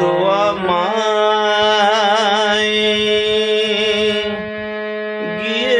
তো আমায় গিয়ে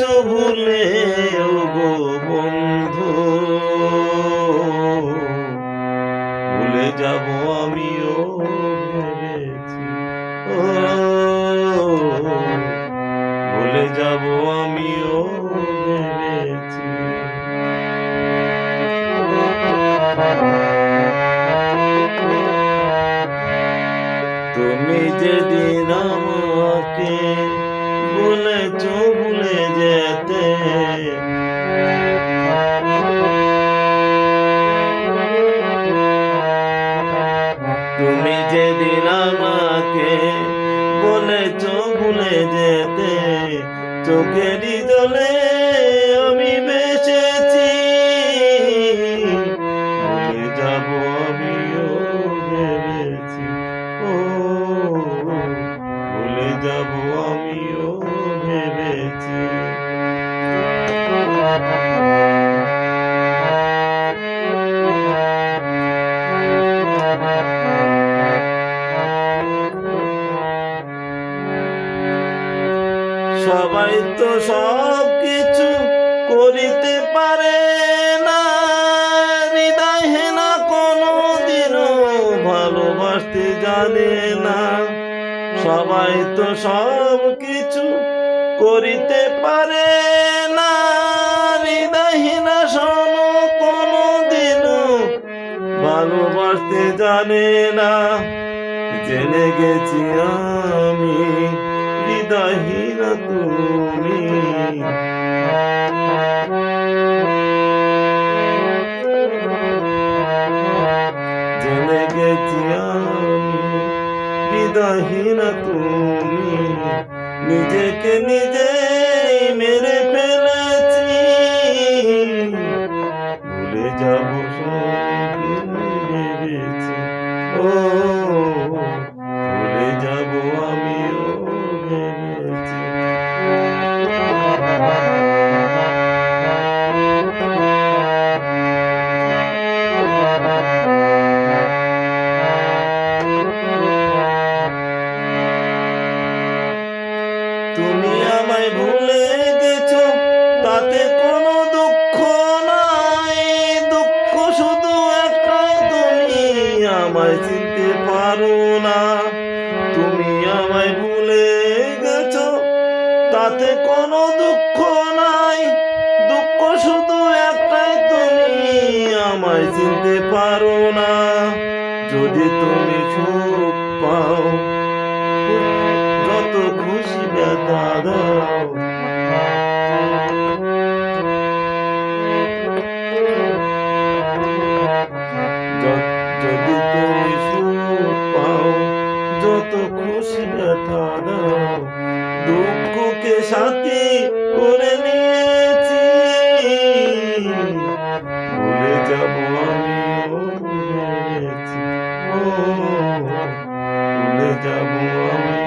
তো ভুলে বন্ধু। ভুলে যাব আমিও ভুলে যাব আমিও যেদিন আমাকে বলেছ ভুলে যেতে। তুমি যেদিন আমাকে বলেছ ভুলে যেতে চোখেরই জলে যাব আমিও ভেবেছি। সবাই তো সব কিছু করিতে পারে না। হৃদয় হেনা কোনো দিনও ভালোবাসতে জানে না। সবাই তো সব কিছু করিতে পারে না। হৃদয়হীনা সম কোনো দিনও ভালোবাসতে জানে না। জেনে গেছি আমি, হৃদয়হীনা তুমি। হৃদয়হীনা তুমি। নিজেকে নিজে মেরে ফেলেছি। ভুলে যাব ও তাতে কোনো দুঃখ নাই। দুঃখ শুধু একটাই, তুমি আমায় চিনতে পারো না। যদি তুমি সুখ পাও, যত খুশি ব্যথা দাও। যদি তুমি সুখ পাও, যত খুশি ব্যথা দাও। দুঃখকে সাথে করে নিয়েছি। ভুলে যাব ভুলে যাব আমিও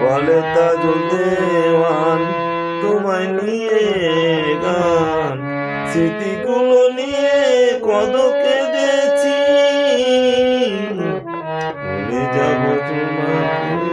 বলে তাজুল দেওয়ান তোমায় নিয়ে গান। স্মৃতিগুলো নিয়ে কত কেঁদেছি যাব তোমাকে আমি